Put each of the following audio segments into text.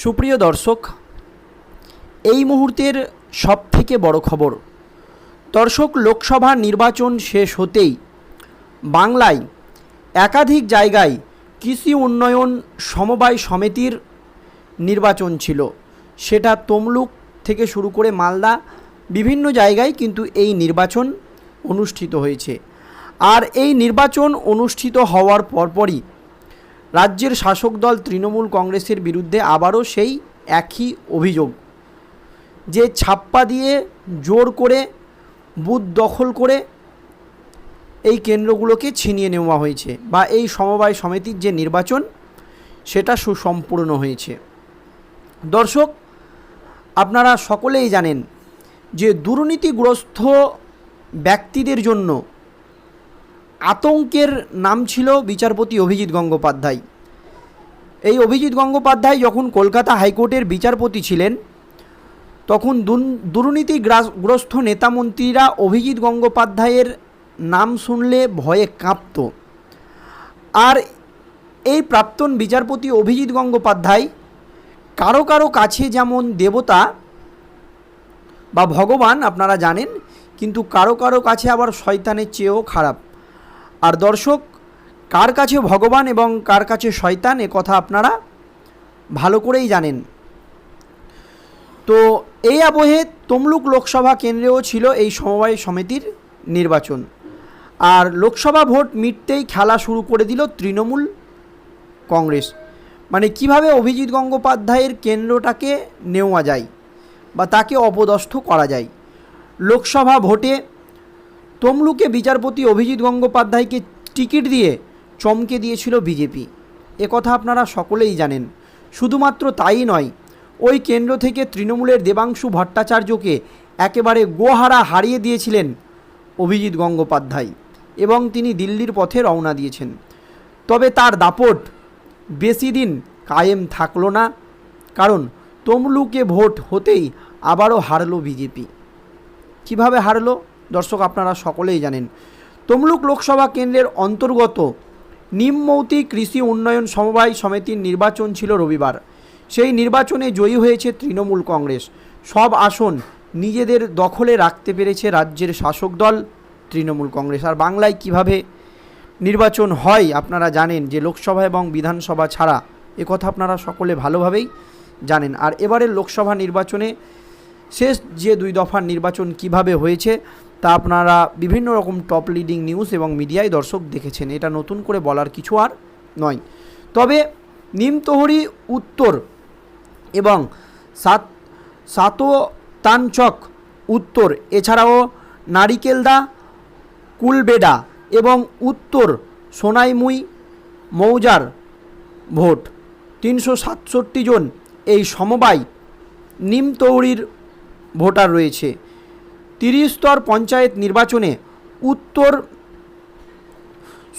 সুপ্রিয় দর্শক, এই মুহূর্তের সবথেকে বড় খবর, দর্শক, লোকসভা নির্বাচন শেষ হতেই বাংলায় একাধিক জায়গায় কৃষি উন্নয়ন সমবায় সমিতির নির্বাচন ছিল। সেটা তমলুক থেকে শুরু করে মালদা, বিভিন্ন জায়গায় কিন্তু এই নির্বাচন অনুষ্ঠিত হয়েছে। আর এই নির্বাচন অনুষ্ঠিত হওয়ার পরপরই রাজ্যের শাসক দল তৃণমূল কংগ্রেসের বিরুদ্ধে আবারও সেই একই অভিযোগ, যে ছাপ্পা দিয়ে জোর করে বুথ দখল করে এই কেন্দ্রগুলোকে ছিনিয়ে নেওয়া হয়েছে বা এই সমবায় সমিতির যে নির্বাচন, সেটা সুসম্পূর্ণ হয়েছে। দর্শক, আপনারা সকলেই জানেন যে দুর্নীতিগ্রস্ত ব্যক্তিদের জন্য আতঙ্কের নাম ছিল বিচারপতি অভিজিৎ গঙ্গোপাধ্যায়। এই অভিজিৎ গঙ্গোপাধ্যায় যখন কলকাতা হাইকোর্টের বিচারপতি ছিলেন, তখন দুর্নীতিগ্রস্ত নেতামন্ত্রীরা অভিজিৎ গঙ্গোপাধ্যায়ের নাম শুনলে ভয়ে কাঁপত। আর এই প্রাক্তন বিচারপতি অভিজিৎ গঙ্গোপাধ্যায় কারও কারও কাছে যেমন দেবতা বা ভগবান আপনারা জানেন, কিন্তু কারও কারও কাছে আবার শয়তানের চেয়েও খারাপ। আর দর্শক, কার কাছে ভগবান এবং কার কাছে শয়তান, এ কথা আপনারা ভালো করেই জানেন। তো এই আবহে তমলুক লোকসভা কেন্দ্রেও ছিল এই সমবায় সমিতির নির্বাচন। আর লোকসভা ভোট মিটতেই খেলা শুরু করে দিল তৃণমূল কংগ্রেস। মানে কীভাবে অভিজিৎ গঙ্গোপাধ্যায়ের কেন্দ্রটাকে নেওয়া যায় বা তাকে অপদস্থ করা যায়। লোকসভা ভোটে তমলুকে বিচারপতি অভিজিৎ গঙ্গোপাধ্যায়কে টিকিট দিয়ে চমকে দিয়েছিল বিজেপি। কথা আপনারা সকলেই জানেন। শুধুমাত্র তাই নয়, ওই কেন্দ্র থেকে তৃণমূলের দেবাংশু ভট্টাচার্যকে একেবারে গোহারা হারিয়ে দিয়েছিলেন অভিজিৎ গঙ্গোপাধ্যায় এবং তিনি দিল্লির পথে রওনা দিয়েছেন। তবে তার দাপট বেশি দিন কায়েম থাকল না, কারণ তমলুকে ভোট হতেই আবারও হারলো বিজেপি। কীভাবে হারলো? দর্শক আপনারা সকলেই জানেন। তমলুক লোকসভা কেন্দ্রের অন্তর্গত নিমমৌতি কৃষি উন্নয়ন সমবায় সমিতির নির্বাচন ছিল রবিবার। সেই নির্বাচনে জয়ী হয়েছে তৃণমূল কংগ্রেস। সব আসন নিজেদের দখলে রাখতে পেরেছে রাজ্যের শাসক দল তৃণমূল কংগ্রেস। আর বাংলায় কীভাবে নির্বাচন হয় আপনারা জানেন যে লোকসভা এবং বিধানসভা ছাড়া কথা আপনারা সকলে ভালোভাবেই জানেন। আর এবারের লোকসভা নির্বাচনে শেষ যে দুই দফার নির্বাচন কীভাবে হয়েছে তা আপনারা বিভিন্ন রকম টপ লিডিং নিউজ এবং মিডিয়ায় দর্শক দেখেছেন। এটা নতুন করে বলার কিছু আর নয়। তবে নিমতহরি উত্তর এবং সাত, সাততানচক উত্তর, এছাড়াও নারিকেলদা, কুলবেডা এবং উত্তর সোনাইমুই মৌজার ভোট। তিনশো সাতষট্টি জন এই সমবায় নিমতৌরির ভোটার রয়েছে। তিরিশ স্তর পঞ্চায়েত নির্বাচনে উত্তর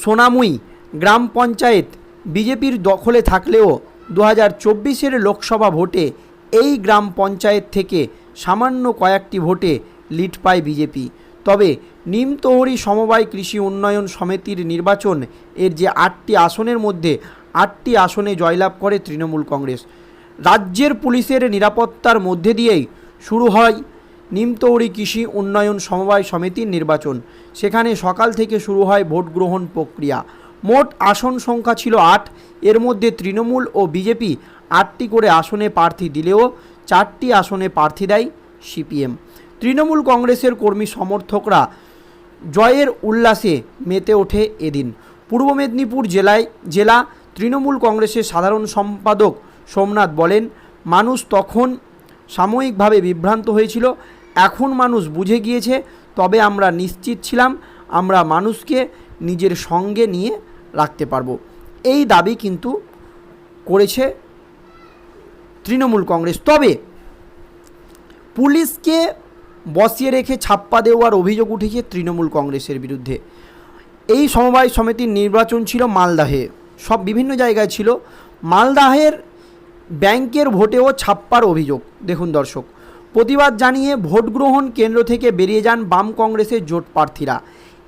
সোনামুই গ্রাম পঞ্চায়েত বিজেপির দখলে থাকলেও দু হাজার চব্বিশের লোকসভা ভোটে এই গ্রাম পঞ্চায়েত থেকে সামান্য কয়েকটি ভোটে লিড পায় বিজেপি। তবে নিমতহরি সমবায় কৃষি উন্নয়ন সমিতির নির্বাচন এর যে আটটি আসনের মধ্যে আটটি আসনে জয়লাভ করে তৃণমূল কংগ্রেস। রাজ্যের পুলিশের নিরাপত্তার মধ্যে দিয়েই শুরু হয় নিমতৌড়ি কৃষি উন্নয়ন সমবায় সমিতির নির্বাচন। সেখানে সকাল থেকে শুরু হয় ভোট গ্রহণ প্রক্রিয়া। মোট আসন সংখ্যা ছিল আট। এর মধ্যে তৃণমূল ও বিজেপি আটটি করে আসনে প্রার্থী দিলেও চারটি আসনে প্রার্থী দেয় সিপিএম। তৃণমূল কংগ্রেসের কর্মী সমর্থকরা জয়ের উল্লাসে মেতে ওঠে এদিন। পূর্ব মেদিনীপুর জেলায় জেলা তৃণমূল কংগ্রেসের সাধারণ সম্পাদক সোমনাথ বলেন, মানুষ তখন সাময়িকভাবে বিভ্রান্ত হয়েছিল। এখন মানুষ বুঝে গিয়েছে, তবে আমরা নিশ্চিত ছিলাম আমরা মানুষকে নিজের সঙ্গে নিয়ে রাখতে পারব। এই দাবি কিন্তু করেছে তৃণমূল কংগ্রেস। তবে পুলিশকে বসিয়ে রেখে ছাপ্পা দেওয়ার অভিযোগ উঠেছে তৃণমূল কংগ্রেসের বিরুদ্ধে। এই সমবায় সমিতির নির্বাচন ছিল মালদাহে। সব বিভিন্ন জায়গায় ছিল। মালদাহের ব্যাংকের ভোটেও ছাপ্পার অভিযোগ। দেখুন দর্শক প্রতিবাদ জানিয়ে ভোট গ্রহণ কেন্দ্র থেকে বেরিয়ে যান বাম কংগ্রেসের জোট প্রার্থীরা।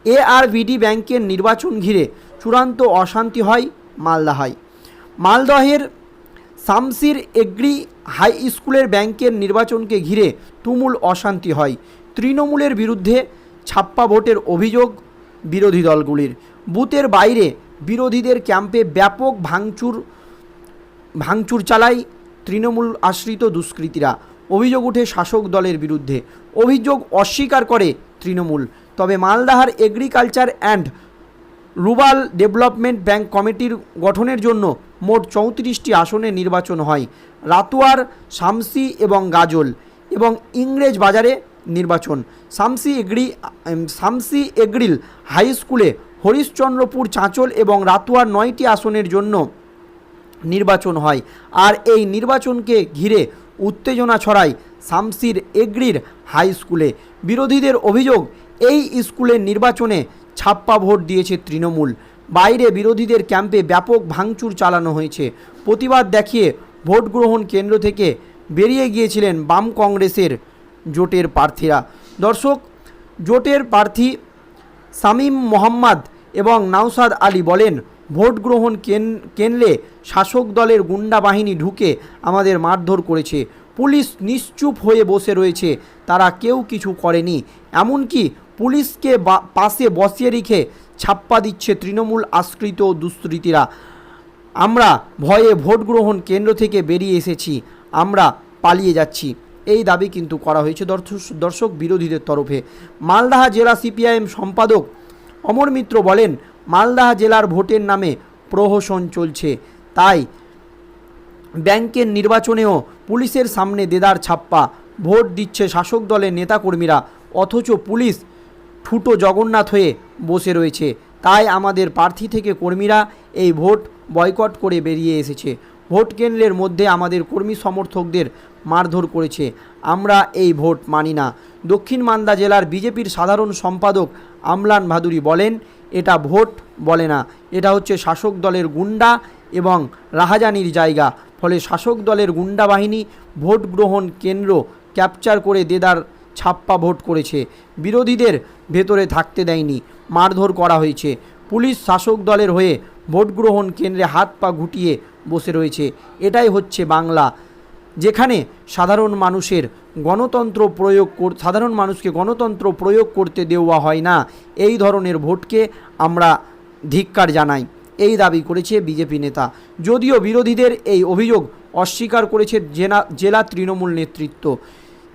এ আর বিডি ব্যাংকের নির্বাচন ঘিরে চূড়ান্ত অশান্তি হয় মালদাহায়। মালদহের শামসির এগ্রি হাই স্কুলের ব্যাংকের নির্বাচনকে ঘিরে তুমুল অশান্তি হয়। তৃণমূলের বিরুদ্ধে ছাপ্পা ভোটের অভিযোগ বিরোধী দলগুলির। বুথের বাইরে বিরোধীদের ক্যাম্পে ব্যাপক ভাঙচুর ভাঙচুর চালায় তৃণমূল আশ্রিত দুষ্কৃতীরা। অভিযোগ উঠে শাসক দলের বিরুদ্ধে। অভিযোগ অস্বীকার করে তৃণমূল। তবে মালদাহার agriculture and rural development bank কমিটির গঠনের জন্য মোট চৌত্রিশটি আসনে নির্বাচন হয়। রাতুয়ার, শামসি এবং গাজল এবং ইংরেজ বাজারে নির্বাচন। শামসি এগ্রি শামসি এগ্রিল হাই স্কুলে হরিশ্চন্দ্রপুর, চাঁচল এবং রাতুয়ার নয়টি আসনের জন্য নির্বাচন হয়। আর এই নির্বাচনকে ঘিরে উত্তেজনা ছড়ায় শামসির এগ্রির হাই স্কুলে। বিরোধীদের অভিযোগ, এই স্কুলের নির্বাচনে ছাপ্পা ভোট দিয়েছে তৃণমূল। বাইরে বিরোধীদের ক্যাম্পে ব্যাপক ভাঙচুর চালানো হয়েছে। প্রতিবাদ দেখিয়ে ভোট গ্রহণ কেন্দ্র থেকে বেরিয়ে গিয়েছিলেন বাম কংগ্রেসের জোটের প্রার্থীরা। দর্শক, জোটের প্রার্থী সামিম মোহাম্মদ এবং নাওসাদ আলী বলেন ভোট গ্রহণ কেন- কেন্দ্রে শাসক দলের গুন্ডা বাহিনী ঢুকে আমাদের মারধর করেছে। পুলিশ নিশ্চুপ হয়ে বসে রয়েছে, তারা কেউ কিছু করেনি। এমনকি পুলিশকে পাশে বসিয়ে রেখে ছাপ্পা দিচ্ছে তৃণমূল আশ্রিত দুষ্কৃতীরা। আমরা ভয়ে ভোট গ্রহণ কেন্দ্র থেকে বেরিয়ে এসেছি, আমরা পালিয়ে যাচ্ছি। এই দাবি কিন্তু করা হয়েছে দর্শক বিরোধীদের তরফে। মালদাহা জেলা সিপিআইএম সম্পাদক অমর মিত্র বলেন মালদাহা জেলার ভোটের নামে প্রহসন চলছে। তাই ব্যাংকের নির্বাচনেও পুলিশের সামনে দেদার ছাপ্পা। ভোট দিচ্ছে শাসক দলের নেতাকর্মীরা, অথচ পুলিশ ঠুটো জগন্নাথ হয়ে বসে রয়েছে। তাই আমাদের প্রার্থী থেকে কর্মীরা এই ভোট বয়কট করে বেরিয়ে এসেছে। ভোট কেন্দ্রের মধ্যে আমাদের কর্মী সমর্থকদের মারধর করেছে। আমরা এই ভোট মানি না। দক্ষিণ মালদা জেলার বিজেপির সাধারণ সম্পাদক আমলান ভাদুরী বলেন এটা ভোট বলে না। এটা হচ্ছে শাসক দলের গুন্ডা এবং রাহাজানির জায়গা। ফলে শাসক দলের গুন্ডা বাহিনী ভোট গ্রহণ কেন্দ্র ক্যাপচার করে দেদার ছাপ্পা ভোট করেছে। বিরোধীদের ভেতরে থাকতে দেয়নি, মারধর করা হয়েছে। পুলিশ শাসক দলের হয়ে ভোট গ্রহণ কেন্দ্রে হাত পা গুটিয়ে বসে রয়েছে। এটাই হচ্ছে বাংলা। যেখানে সাধারণ মানুষের গণতন্ত্র প্রয়োগ কর- সাধারণ মানুষকে গণতন্ত্র প্রয়োগ করতে দেওয়া হয় না। এই ধরনের ভোটকে আমরা ধিক্কার জানাই। এই দাবি করেছে বিজেপি নেতা। যদিও বিরোধীদের এই অভিযোগ অস্বীকার করেছে জেলা জেলা তৃণমূল নেতৃত্ব।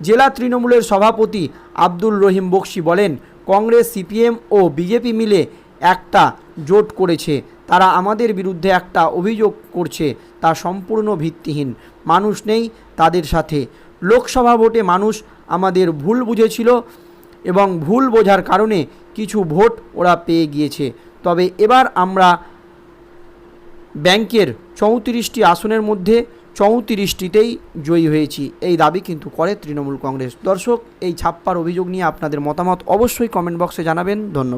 জেলা তৃণমূলের সভাপতি আব্দুল রহিম বক্সি বলেন, কংগ্রেস, সিপিএম ও বিজেপি মিলে একটা জোট করেছে। তারা আমাদের বিরুদ্ধে একটা অভিযোগ করছে। তা সম্পূর্ণ ভিত্তিহীন। মানুষ নেই তাদের সাথে। লোকসভা ভোটে মানুষ আমাদের ভুল বুঝেছিল এবং ভুল বোঝার কারণে কিছু ভোট ওরা পেয়ে গিয়েছে। তবে এবার আমরা ব্যাংকের চৌত্রিশটি আসনের মধ্যে চৌত্রিশটিতেই জয়ী হয়েছি। এই দাবি কিন্তু করে তৃণমূল কংগ্রেস। দর্শক, এই ছাপ্পার অভিযোগ নিয়ে আপনাদের মতামত অবশ্যই কমেন্ট বক্সে জানাবেন। ধন্যবাদ।